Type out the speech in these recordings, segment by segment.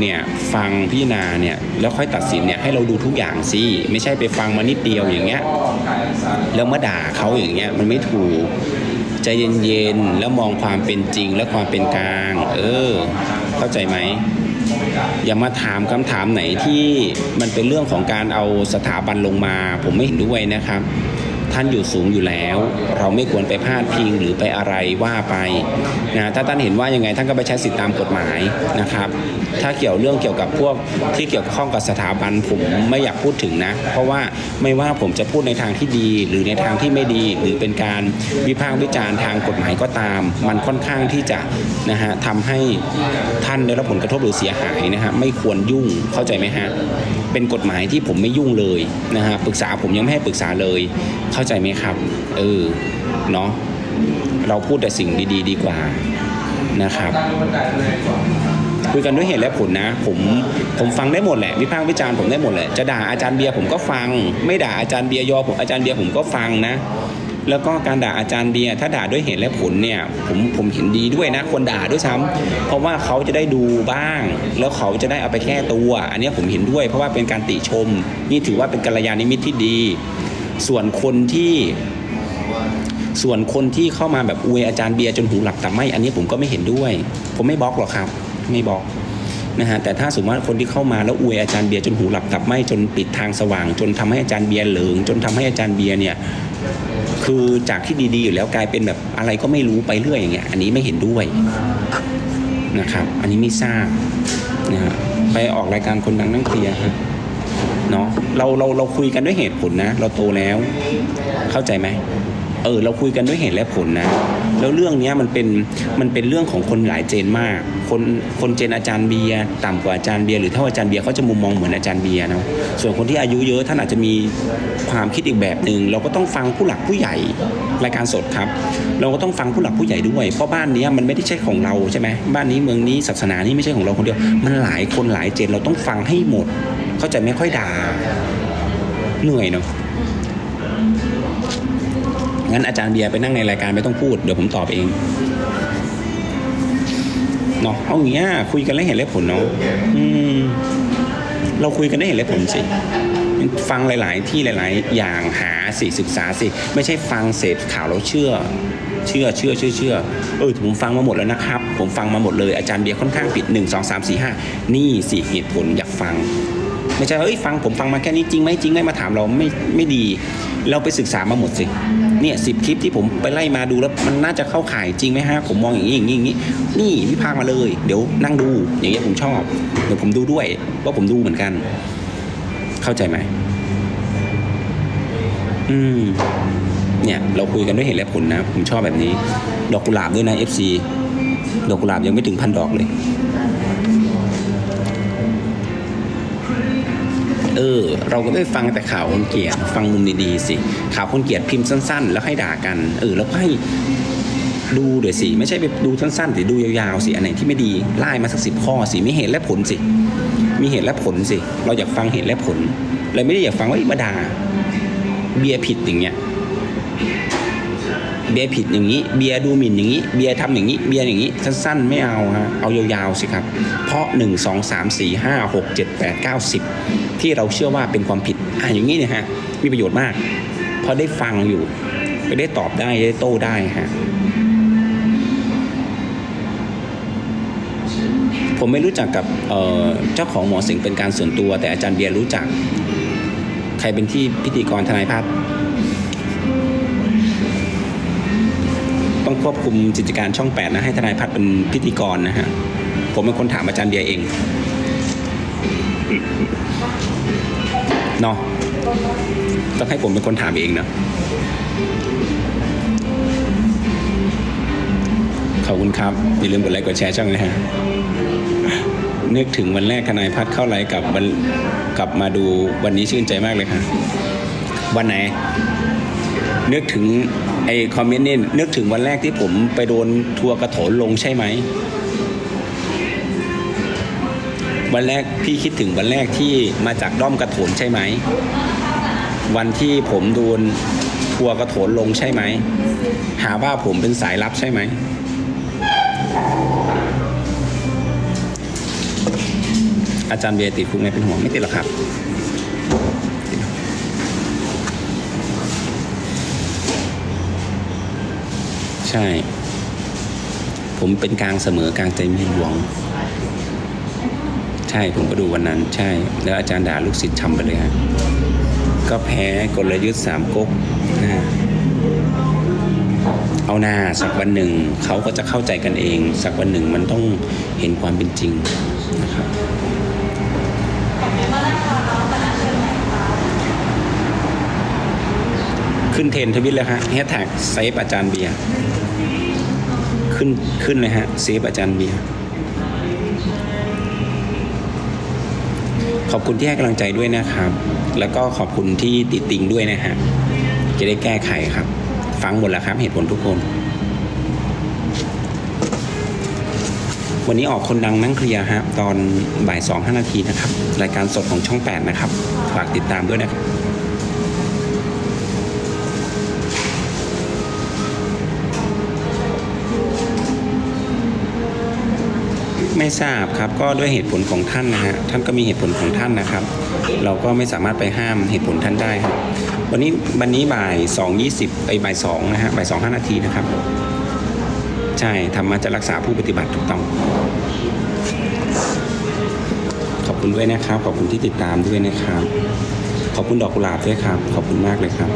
เนี่ยฟังพิจารณาเนี่ยแล้วค่อยตัดสินเนี่ยให้เราดูทุกอย่างสิไม่ใช่ไปฟังมานิดเดียวอย่างเงี้ยแล้วมาด่าเขาอย่างเงี้ยมันไม่ถูกใจเย็นๆแล้วมองความเป็นจริงและความเป็นกลาง เออ เข้าใจไหมอย่ามาถามคำถามไหนที่มันเป็นเรื่องของการเอาสถาบันลงมา ผมไม่เห็นด้วยนะครับ ท่านอยู่สูงอยู่แล้ว เราไม่ควรไปพาดพิงหรือไปอะไรว่าไปนะถ้าท่านเห็นว่ายังไงท่านก็ไปใช้สิทธิตามกฎหมายนะครับ ถ้าเกี่ยวเรื่องเกี่ยวกับพวกที่เกี่ยวข้องกับสถาบันผมไม่อยากพูดถึงนะ เพราะว่าไม่ว่าผมจะพูดในทางที่ดี หรือในทางที่ไม่ดี หรือเป็นการวิพากษ์วิจารณ์ทางกฎหมายก็ตาม มันค่อนข้างที่จะนะฮะทำให้ท่านได้รับผลกระทบหรือเสียหายนะฮะไม่ควรยุ่งเข้าใจไหมฮะเป็นกฎหมายที่ผมไม่ยุ่งเลยนะฮะปรึกษาผมยังไม่ให้ปรึกษาเลยเข้าใจไหมครับ เออ เนาะ เราพูดแต่สิ่งดี ๆ ดีกว่านะครับคุยกันด้วยเหตุและผลนะ ผมผมฟังได้หมดแหละวิพากษ์วิจารณ์ผมได้หมดแหละจะด่าอาจารย์เบียร์ผมก็ฟัง ไม่ด่าอาจารย์เบียร์ยอผมอาจารย์เบียร์ผมก็ฟังนะ แล้วก็การด่าอาจารย์เบียร์ถ้าด่าด้วยเหตุและผลเนี่ยผมผมเห็นดีด้วยนะคนด่าด้วยซ้ำเพราะว่าเขาจะได้ดูบ้าง แล้วเขาจะได้เอาไปแก้ตัว อันนี้ผมเห็นด้วย เพราะว่าเป็นการติชม นี่ถือว่าเป็นกัลยาณมิตรที่ดี ส่วนคนที่ส่วนคนที่เข้ามาแบบอวยอาจารย์เบียร์จนหูหลับแต่ไม่ อันนี้ผมก็ไม่เห็นด้วย ผมไม่บล็อกหรอกครับ ไม่บล็อกนะฮะแต่ถ้าสมมติว่าคนที่เข้ามาแล้วอวยอาจารย์เบียร์จนหูหลับตับไหมจนปิดทางสว่าง จนทำให้อาจารย์เบียร์เหลิงจนทำให้อาจารย์เบียร์เนี่ยคือจากที่ดีๆอยู่แล้วกลายเป็นแบบอะไรก็ไม่รู้ไปเรื่อยอย่างเงี้ยอันนี้ไม่เห็นด้วยนะครับ อันนี้ไม่ทราบนะฮะไปออกรายการคนดังนั่งเคลียร์ครับ เนาะเราเราเราคุยกันด้วยเหตุผลนะ เราโตแล้ว เข้าใจไหมเออเราคุยกันด้วยเหตุและผลนะ แล้วเรื่องนี้มันเป็นมันเป็นเรื่องของคนหลายเจนมาก คนคนเจนอาจารย์เบียร์ต่ำกว่าอาจารย์เบียร์หรือเท่าอาจารย์เบียร์เขาจะมุมมองเหมือนอาจารย์เบียร์เนาะส่วนคนที่อายุเยอะท่านอาจจะมีความคิดอีกแบบหนึ่งเราก็ต้องฟังผู้หลักผู้ใหญ่รายการสดครับ เราก็ต้องฟังผู้หลักผู้ใหญ่ด้วย เพราะบ้านนี้มันไม่ได้ใช่ของเราใช่ไหมบ้านนี้เมืองนี้ศาสนานี้ไม่ใช่ของเราคนเดียว มันหลายคนหลายเจนเราต้องฟังให้หมด เขาใจะไม่ค่อยด่าเหนื่อยเนาะงั้นอาจารย์เบียร์ไปนั่งในรายการไม่ต้องพูดเดี๋ยวผมตอบเองเนาะเอาอย่างเงี้ยคุยกันแล้วเห็นแล้วผลเนาะอืมเราคุยกันได้เห็นแล้วผลสิฟังหลาย ๆ ที่หลาย ๆ อย่างหาสิศึกษาสิ ไม่ใช่ฟังเสพข่าวแล้วเชื่อ เชื่อเชื่อเชื่อเชื่อเออผมฟังมาหมดแล้วนะครับ ผมฟังมาหมดเลยอาจารย์เบียร์ค่อนข้างปิด 1 2 3 4 5 นี่สิเหตุผลอยากฟัง ไม่ใช่เอ้ยฟังผมฟังมาแค่นี้จริงไหมจริงไหมมาถามเราไม่ไม่ดี เราไปศึกษามาหมดสิเนี่ยสิบคลิปที่ผมไปไล่มาดูแล้วมันน่าจะเข้าข่ายจริงไหมฮะผมมองอย่างนี้อย่างนี้อย่างนี้ นี่วิพากษ์มาเลย เดี๋ยวนั่งดูอย่างเงี้ยผมชอบเดี๋ยวผมดูด้วยว่าผมดูเหมือนกัน เข้าใจไหมอืมเนี่ยเราคุยกันด้วยเหตุและผลนะ ผมชอบแบบนี้ ดอกกุหลาบด้วยนะ FC ดอกกุหลาบยังไม่ถึงพันดอกเลย เออ เราก็ไม่ฟังแต่ข่าวคนเกลียดฟังมุมดีๆสิ ข่าวคนเกลียดพิมพ์สั้น ๆ แล้วให้ด่ากัน เออ แล้วก็ให้ดูเดี๋ยวสิ ไม่ใช่ไปดูสั้นๆแต่ดูยาวๆสิ อันไหนที่ไม่ดีไล่มาสักสิบข้อสิมีเหตุและผลสิ มีเหตุและผลสิ เราอยากฟังเหตุและผลเราไม่ได้อยากฟังว่ามาด่าเบียร์ผิดอย่างเงี้ย เบียร์ผิดอย่างนี้ เบียร์ดูหมิ่นอย่างนี้ เบียร์ทำอย่างนี้ เบียร์อย่างนี้ สั้นๆ ไม่เอาฮะ เอายาวๆสิครับ เพราะ 1 2 3 4 5 6 7 8 9 10 ที่เราเชื่อว่าเป็นความผิด อะอย่างนี้เนี่ยฮะ มีประโยชน์มากเพราะได้ฟังอยู่ไปได้ตอบได้ได้โต้ได้ฮะ ผมไม่รู้จักกับเเจ้าของหมอสิงเป็นการส่วนตัว แต่อาจารย์เบียร์รู้จัก ใครเป็นที่พิธีกรทนายพัฒน์ ต้องควบคุมกิจการช่องแปดนะ ให้ทนายพัฒน์เป็นพิธีกรนะฮะ ผมเป็นคนถามอาจารย์เบียเองเนาะต้องให้ผมเป็นคนถามเองเนาะขอบคุณครับ อย่าลืมกดไลค์กดแชร์ช่องนะฮะนึกถึงวันแรกทนายพัฒเข้าไลฟ์กับกลับมาดูวันนี้ชื่นใจมากเลยค่ะ วันไหน นึกถึง ไอ้คอมเมนต์นี่นึกถึงวันแรกที่ผมไปโดนทัวร์กระโถนลงใช่ไหม วันแรกพี่คิดถึงวันแรกที่มาจากด้อมกระโถนใช่ไหม วันที่ผมโดนทัวร์กระโถนลงใช่ไหม หาว่าผมเป็นสายลับใช่ไหม อาจารย์เบียติดคุกไหมเป็นห่วงไม่ติดหรอกครับ ช่ ผมเป็นกลางเสมอกลางใจมีหลวง ใช่ผมก็ดูวันนั้น ใช่ แล้วอาจารย์ด่าลูกศิษย์ช้ำไปเลยฮะก็แพ้กลยุทธ์สามก๊กนะฮะเอาหน้าสักวันหนึ่งเขาก็จะเข้าใจกันเอง สักวันหนึ่งมันต้องเห็นความเป็นจริงนะครับ ขึ้นเทรนทวิตแล้วฮะแฮชแท็กเซฟอาจารย์เบียร์ขึ้นขึ้นเลยฮะเซฟอาจารย์เบียร์ขอบคุณที่ให้กำลังใจด้วยนะครับ แล้วก็ขอบคุณที่ติดติงด้วยนะฮะจะได้แก้ไขครับ ฟังหมดแล้วครับเหตุผลทุกคน วันนี้ออกคนดังนั่งเคลียร์ฮะตอนบ่ายสองห้านาทีนะครับ รายการสดของช่อง 8 นะครับ ฝากติดตามด้วยนะครับ ไม่ทราบครับก็ด้วยเหตุผลของท่านนะฮะท่านก็มีเหตุผลของท่านนะครับ เราก็ไม่สามารถไปห้ามเหตุผลท่านได้ครับ วันนี้วันนี้บ่ายสองยี่สิบไอบ่ายสองนะฮะบ่ายสองห้านาทีนะครับ ใช่ธรรมะจะรักษาผู้ปฏิบัติถูกต้อง ขอบคุณด้วยนะครับ ขอบคุณที่ติดตามด้วยนะครับ ขอบคุณดอกกุหลาบด้วยครับ ขอบคุณมากเลยครับ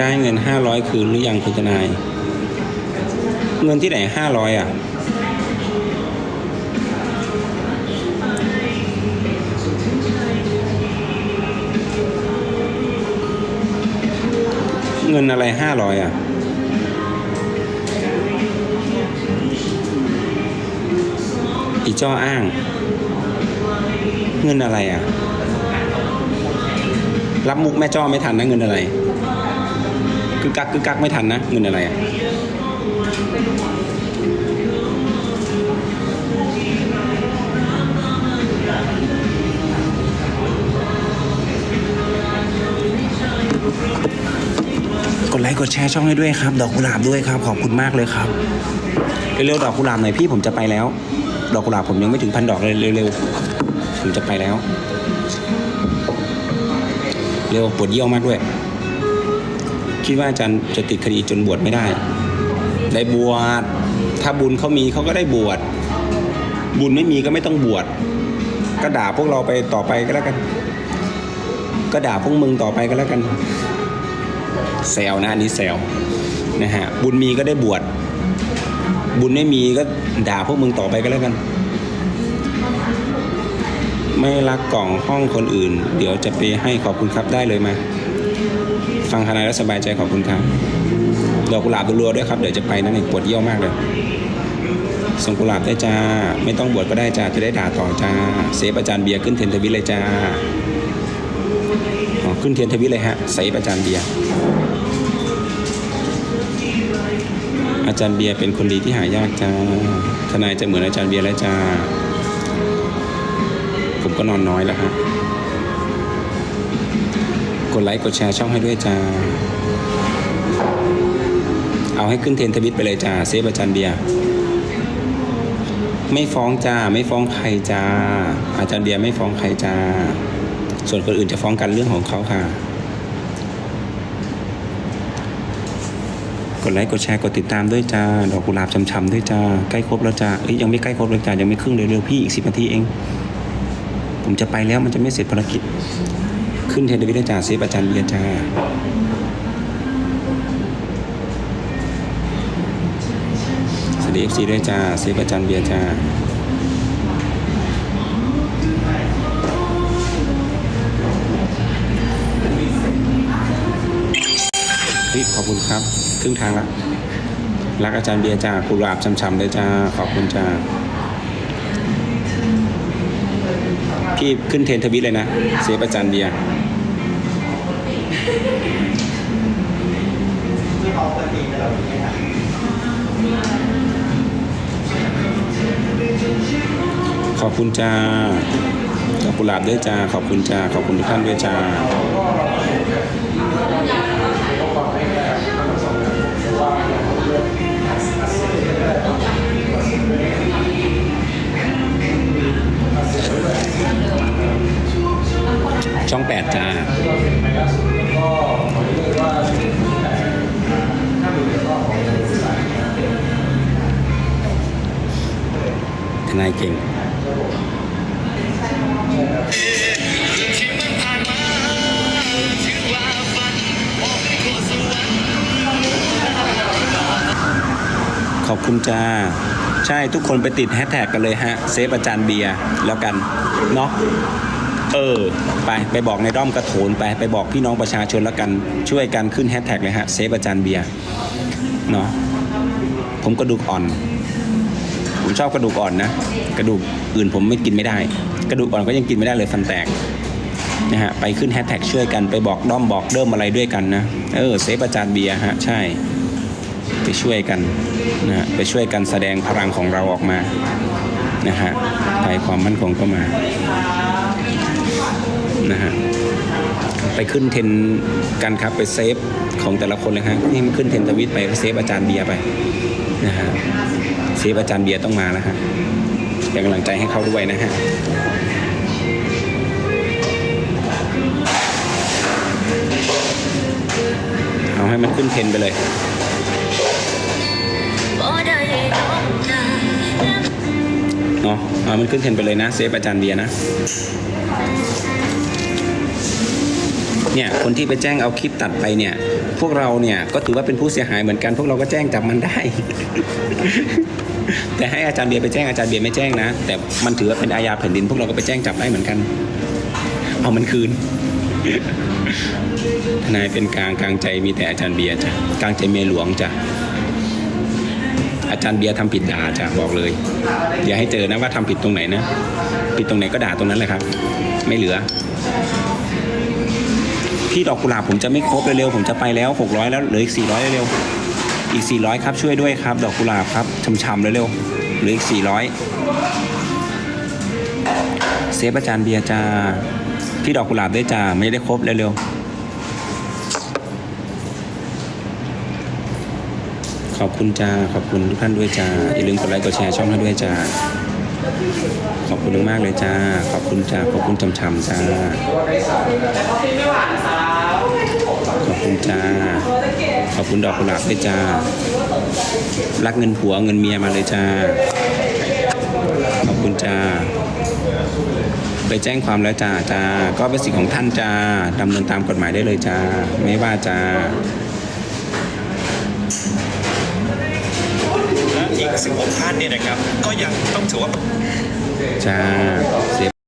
ได้เงินห้าร้อยคืนหรือยังคุณทนาย เงินที่ไหนห้าร้อยอะ เงินอะไรห้าร้อยอะอีจ้ออ้าง เงินอะไรอะ รับมุกแม่จ้อไม่ทันนะเงินอะไร กึกกักกึกกักไม่ทันนะเงินอะไรอะกดไลค์กดแชร์ช่องให้ด้วยครับ ดอกกุหลาบด้วยครับ ขอบคุณมากเลยครับ เร็วๆดอกกุหลาบหน่อยพี่ผมจะไปแล้ว ดอกกุหลาบผมยังไม่ถึงพันดอกเลยเร็วๆผมจะไปแล้ว เร็วปวดเยี่ยวมากด้วย คิดว่าอาจารย์จะติดคดีจนบวชไม่ได้ ได้บวชถ้าบุญเขามีเขาก็ได้บวชบุญไม่มีก็ไม่ต้องบวชก็ด่าพวกเราไปต่อไปก็แล้วกัน ก็ด่าพวกมึงต่อไปก็แล้วกันแซวนะอันนี้แซวนะฮะบุญมีก็ได้บวชบุญไม่มีก็ด่าพวกมึงต่อไปก็แล้วกัน ไม่รักกล่องห้องคนอื่น เดี๋ยวจะไปให้ขอบคุณครับได้เลยมา ฟังทนายแล้วสบายใจขอบคุณครับดอกกุหลาบรัวๆด้วยครับเดี๋ยวจะไปนั่นเองปวดเยี่ยวมากเลยส่งกุหลาบได้จ้า ไม่ต้องบวชก็ได้จ้า จะได้ด่าต่อจ้า เซฟอาจารย์เบียร์ขึ้นเทนทวิตเลยจ้าขึ้นเทนทวิตเลยฮะเซฟอาจารย์เบียร์อาจารย์เบียร์เป็นคนดีที่หายากจ้า ทนายจะเหมือนอาจารย์เบียร์แล้วจ้า ผมก็นอนน้อยแล้วฮะ กดไลค์กดแชร์ช่องให้ด้วยจ้า เอาให้ขึ้นเทนทวิตไปเลยจ้าเซฟอาจารย์เบียร์ไม่ฟ้องจ้า ไม่ฟ้องใครจ้า อาจารย์เบียร์ไม่ฟ้องใครจ้า ส่วนคนอื่นจะฟ้องกันเรื่องของเขาค่ะ กดไลค์กดแชร์กดติดตามด้วยจ้า ดอกกุหลาบช้ำๆด้วยจ้า ใกล้ครบแล้วจ้าเอ้ยยังไม่ใกล้ครบเลยจ้ายังไม่ครึ่งเลยเร็วพี่อีกสิบนาทีเอง ผมจะไปแล้วมันจะไม่เสร็จภารกิจ ขึ้นเทนวิทยาจ่าเซปอาจารย์เบียจาสวัสดีเอฟซีด้วยจ้าเซปอาจารย์เบียจาพี่ขอบคุณครับ ครึ่งทางละรักอาจารย์เบียร์จ่ากุหลาบช้ำๆเลยจ้า ขอบคุณจ้า พี่ขึ้นเทรนทวิตเลยนะ เซฟอาจารย์เบียร์ขอบคุณจ้าดอกกุหลาบด้วยจ้า ขอบคุณจ้า ขอบคุณทุกท่านด้วยจ้า ช่องแปดจ้าทนายเก่งขอบคุณจ้า ใช่ทุกคนไปติดแฮชแท็กกันเลยฮะ เซฟอาจารย์เบียร์แล้วกัน เนาะ เออ ไปไปบอกในด้อมกระโถนไปไปบอกพี่น้องประชาชนแล้วกันช่วยกันขึ้นแฮชแท็กเลยฮะเซฟอาจารย์เบียร์เนาะผมกระดูกอ่อน ผมชอบกระดูกอ่อนนะ กระดูกอื่นผมไม่กินไม่ได้ กระดูกอ่อนก็ยังกินไม่ได้เลยฟันแตกนะฮะไปขึ้นแฮชแท็กช่วยกันไปบอกด้อมบอกเดิมอะไรด้วยกันนะเออเซฟอาจารย์เบียร์ฮะใช่ ไปช่วยกันนะฮะไปช่วยกันแสดงพลังของเราออกมานะฮะไปความมั่นคงก็มา นะฮะไปขึ้นเทนกันครับไปเซฟของแต่ละคนเลยฮะนี่มันขึ้นเทนทวิตไปเซฟอาจารย์เบียร์ไปนะฮะเซฟอาจารย์เบียร์ต้องมานะฮะเป็นกำลังใจให้เขาด้วยนะฮะเอาให้มันขึ้นเทนไปเลยเนาะเอามันขึ้นเทนไปเลยนะเซฟอาจารย์เบียร์นะ เนี่ยคนที่ไปแจ้งเอาคลิปตัดไปเนี่ย พวกเราเนี่ยก็ถือว่าเป็นผู้เสียหายเหมือนกัน พวกเราก็แจ้งจับมันได้ แต่ให้อาจารย์เบียร์ไปแจ้งอาจารย์เบียร์ไม่แจ้งนะ แต่มันถือว่าเป็นอาญาแผ่นดิน พวกเราก็ไปแจ้งจับได้เหมือนกัน เอามันคืนทนายเป็นกลางกลางใจมีแต่อาจารย์เบียร์จ้ะกลางใจเมียหลวงจ้ะอาจารย์เบียร์ทำผิดด่าจ้ะบอกเลยอย่าให้เจอนะว่าทำผิดตรงไหนนะผิดตรงไหนก็ด่าตรงนั้นเลยครับ ไม่เหลือ พี่ดอกกุหลาบผมจะไม่ครบเร็วๆผมจะไปแล้ว600แล้วเหลืออีก400เร็วๆอีก 400 ครับช่วยด้วยครับ ดอกกุหลาบครับช่ำๆเร็วๆเหลืออีก 400 เซฟอาจารย์เบียร์จ้าพี่ดอกกุหลาบได้จ้าไม่ได้ครบเร็วๆขอบคุณจ้าขอบคุณทุกท่านด้วยจ้าอย่าลืมกดไลค์กดแชร์ช่องให้ด้วยจ้าขอบคุณมากเลยจ้า ขอบคุณจ้า ขอบคุณจำชำจ้า ขอบคุณจ้า ขอ บคุณดอกกุหลาบด้วยจ้า รักเงินผัวเงินเมียมาเลยจ้า ขอบคุณจ้า ไปแจ้งความแล้วจ้าจ้า ก็เป็นสิทธิ์ของท่านจ้าดำเนินตามกฎหมายได้เลยจ้า ไม่ว่าจ้าและอีก16ท่านเนี่ยนะครับ ก็ยังต้องถือว่า จ้าเซฟ